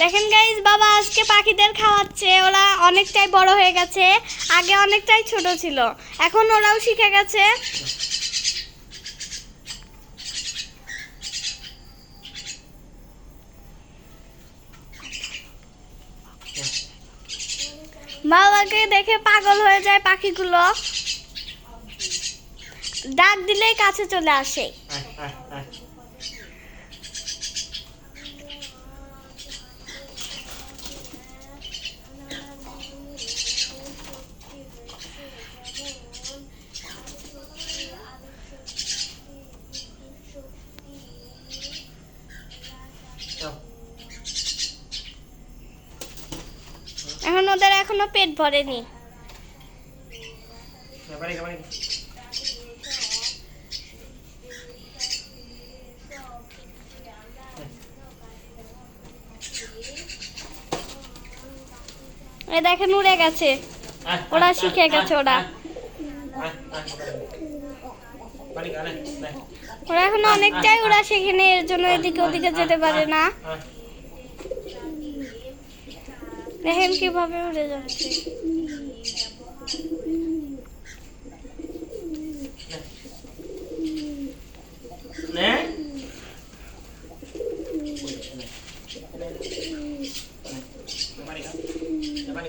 দেখেন গাইজ বাবা আজকে পাখিদের খাওয়াচ্ছে। ওরা অনেকটাই বড় হয়ে গেছে। আগে অনেকটাই ছোট ছিল। এখন ওরাও শিখে গেছে। বাবাকে দেখে পাগল হয়ে যায় পাখিগুলো। ডাক দিলেই কাছে চলে আসে। এখন ওদের এখনও পেট ভরেনি। দেখেন উড়ে গেছে। ওরা শিখে গেছে ওরা। ওরা এখন অনেকটাই ওরা সেখানে এর জন্য এদিকে ওদিকে যেতে পারে না। দেখেন কীভাবে উড়ে যাচ্ছে নে। পানি খা, নে, পানি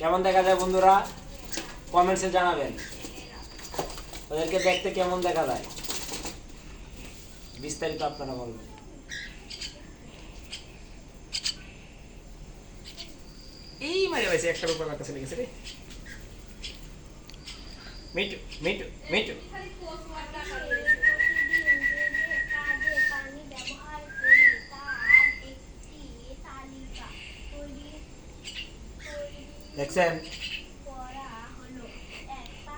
কেমন দেখা যায় বন্ধুরা? কমেন্টসে জানাবেন। ওদেরকে দেখতে কেমন দেখা যায়? বিস্তারিত আপনারা বলবেন। এই মারে ভাইছে, একটা আমার কাছে লেগেছে রে। মিটু মিটু মিটু দেখছেন করা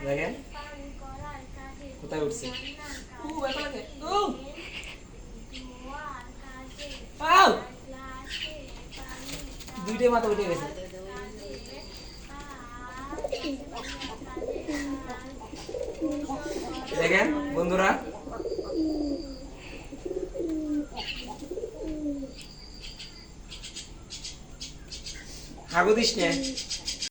দেখেন পান করার কাজে কোথায় উঠছে ও লাগে পানি দুইটাই মাথা উঠে গেছে দেখেন বন্ধুরা হাগু দিস নে